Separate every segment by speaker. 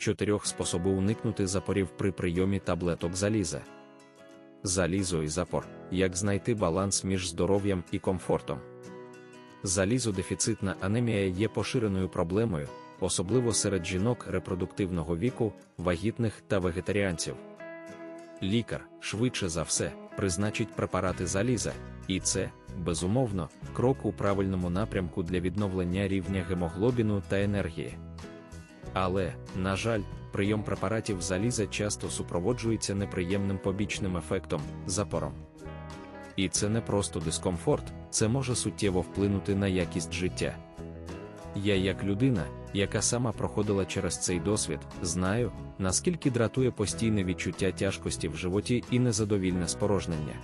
Speaker 1: чотирьох способи уникнути запорів при прийомі таблеток заліза. Залізо і запор. Як знайти баланс між здоров'ям і комфортом. Залізодефіцитна анемія є поширеною проблемою, особливо серед жінок репродуктивного віку, вагітних та вегетаріанців. Лікар, швидше за все, призначить препарати заліза, і це, безумовно, крок у правильному напрямку для відновлення рівня гемоглобіну та енергії. Але, на жаль, прийом препаратів заліза часто супроводжується неприємним побічним ефектом запором. І це не просто дискомфорт, це може суттєво вплинути на якість життя. Я, як людина, яка сама проходила через цей досвід, знаю, наскільки дратує постійне відчуття тяжкості в животі і незадовільне спорожнення.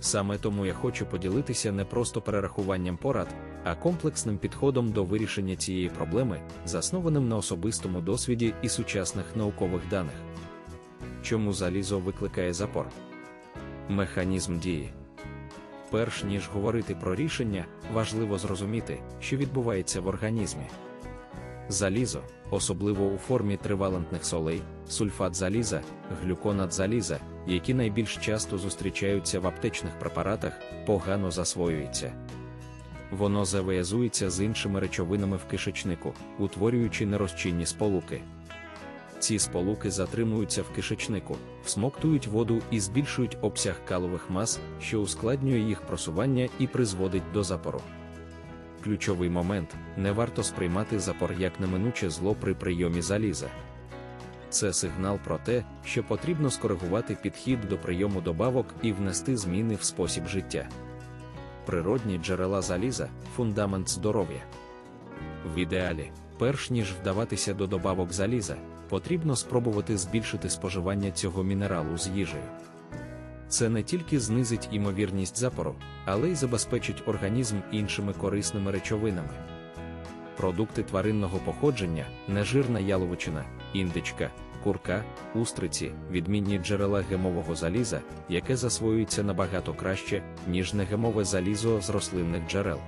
Speaker 1: Саме тому я хочу поділитися не просто перерахуванням порад, а комплексним підходом до вирішення цієї проблеми, заснованим на особистому досвіді і сучасних наукових даних. Чому залізо викликає запор? Механізм дії. Перш ніж говорити про рішення, важливо зрозуміти, що відбувається в організмі. Залізо, особливо у формі тривалентних солей, сульфат заліза, глюконат заліза, які найбільш часто зустрічаються в аптечних препаратах, погано засвоюється. Воно завиязується з іншими речовинами в кишечнику, утворюючи нерозчинні сполуки. Ці сполуки затримуються в кишечнику, всмоктують воду і збільшують обсяг калових мас, що ускладнює їх просування і призводить до запору. Ключовий момент не варто сприймати запор як неминуче зло при прийомі заліза. Це сигнал про те, що потрібно скоригувати підхід до прийому добавок і внести зміни в спосіб життя. Природні джерела заліза фундамент здоров'я. В ідеалі, перш ніж вдаватися до добавок заліза, потрібно спробувати збільшити споживання цього мінералу з їжею. Це не тільки знизить імовірність запору, але й забезпечить організм іншими корисними речовинами. Продукти тваринного походження, нежирна яловичина, індичка, курка, устриці, відмінні джерела гемового заліза, яке засвоюється набагато краще, ніж негемове залізо з рослинних джерел.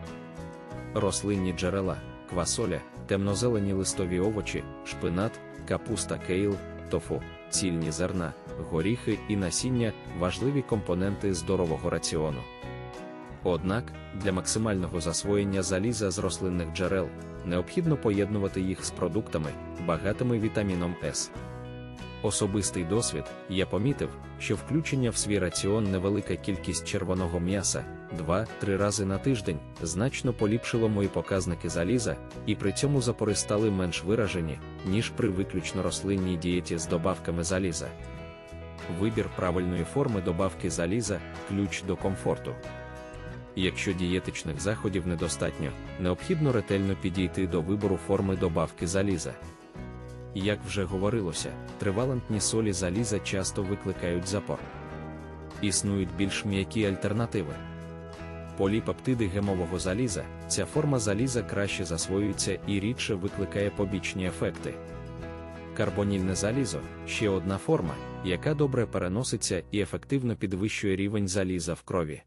Speaker 1: Рослинні джерела, квасоля, темнозелені листові овочі, шпинат, капуста кейл, тофу, цільні зерна, горіхи і насіння важливі компоненти здорового раціону. Однак, для максимального засвоєння заліза з рослинних джерел необхідно поєднувати їх з продуктами, багатими вітаміном С. Особистий досвід, я помітив, що включення в свій раціон невелика кількість червоного м'яса 2-3 рази на тиждень значно поліпшило мої показники заліза, і при цьому запори стали менш виражені, ніж при виключно рослинній дієті з добавками заліза. Вибір правильної форми добавки заліза ключ до комфорту. Якщо дієтичних заходів недостатньо, необхідно ретельно підійти до вибору форми добавки заліза. Як вже говорилося, тривалентні солі заліза часто викликають запор. Існують більш м'які альтернативи. Поліпептиди гемового заліза, ця форма заліза краще засвоюється і рідше викликає побічні ефекти. Карбонільне залізо ще одна форма, яка добре переноситься і ефективно підвищує рівень заліза в крові.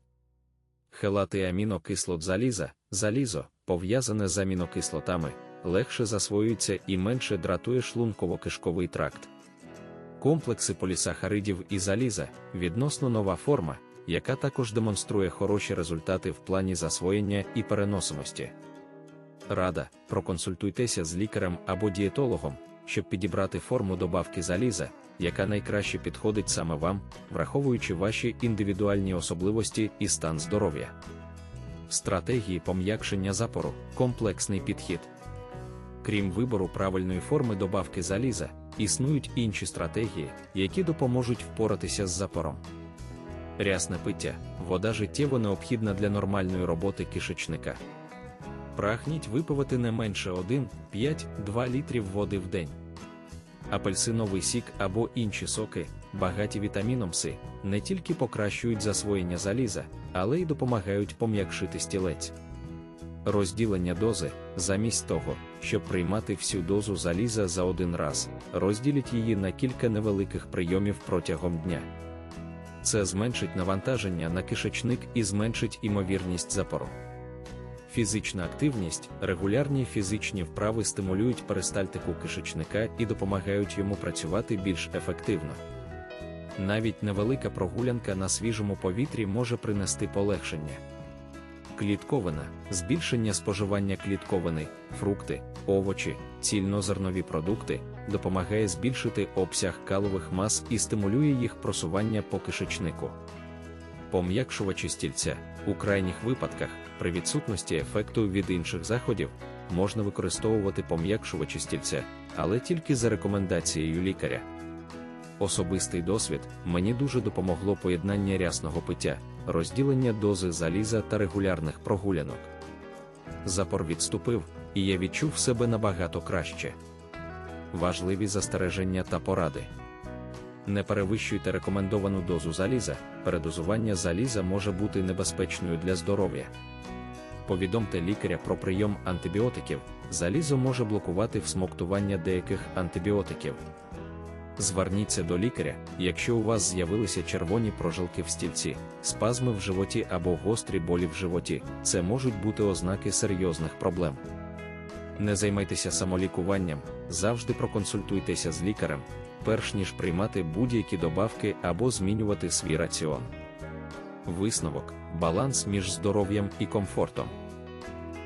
Speaker 1: Хелати амінокислот заліза, залізо, пов'язане з амінокислотами, легше засвоюється і менше дратує шлунково-кишковий тракт. Комплекси полісахаридів і заліза відносно нова форма, яка також демонструє хороші результати в плані засвоєння і переносимості. Рада, проконсультуйтеся з лікарем або дієтологом, щоб підібрати форму добавки заліза, яка найкраще підходить саме вам, враховуючи ваші індивідуальні особливості і стан здоров'я. Стратегії пом'якшення запору комплексний підхід. Крім вибору правильної форми добавки заліза, існують інші стратегії, які допоможуть впоратися з запором. Рясне пиття, вода життєво необхідна для нормальної роботи кишечника. Прагніть випивати не менше 1-5-2 літрів води в день. Апельсиновий сік або інші соки, багаті вітаміном С, не тільки покращують засвоєння заліза, але й допомагають пом'якшити стілець. Розділення дози, замість того, щоб приймати всю дозу заліза за один раз, розділіть її на кілька невеликих прийомів протягом дня. Це зменшить навантаження на кишечник і зменшить імовірність запору. Фізична активність, регулярні фізичні вправи стимулюють перистальтику кишечника і допомагають йому працювати більш ефективно. Навіть невелика прогулянка на свіжому повітрі може принести полегшення. Клітковина збільшення споживання клітковини, фрукти, овочі, цільнозернові продукти допомагає збільшити обсяг калових мас і стимулює їх просування по кишечнику. Пом'якшувачі стільця у крайніх випадках, при відсутності ефекту від інших заходів, можна використовувати пом'якшувачі стільця, але тільки за рекомендацією лікаря. Особистий досвід мені дуже допомогло поєднання рясного пиття, розділення дози заліза та регулярних прогулянок. Запор відступив, і я відчув себе набагато краще. Важливі застереження та поради. Не перевищуйте рекомендовану дозу заліза, передозування заліза може бути небезпечною для здоров'я. Повідомте лікаря про прийом антибіотиків, залізо може блокувати всмоктування деяких антибіотиків. Зверніться до лікаря, якщо у вас з'явилися червоні прожилки в стільці, спазми в животі або гострі болі в животі, це можуть бути ознаки серйозних проблем. Не займайтеся самолікуванням, завжди проконсультуйтеся з лікарем, перш ніж приймати будь-які добавки або змінювати свій раціон. Висновок баланс між здоров'ям і комфортом.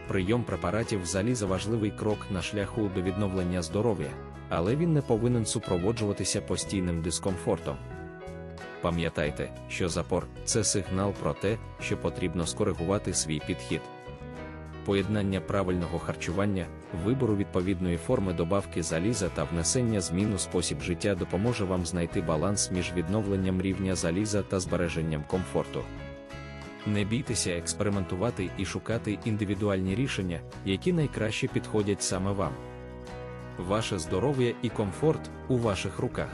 Speaker 1: Прийом препаратів заліза важливий крок на шляху до відновлення здоров'я, але він не повинен супроводжуватися постійним дискомфортом. Пам'ятайте, що запор це сигнал про те, що потрібно скоригувати свій підхід. Поєднання правильного харчування, вибору відповідної форми добавки заліза та внесення змін у спосіб життя допоможе вам знайти баланс між відновленням рівня заліза та збереженням комфорту. Не бійтеся експериментувати і шукати індивідуальні рішення, які найкраще підходять саме вам. Ваше здоров'я і комфорт у ваших руках.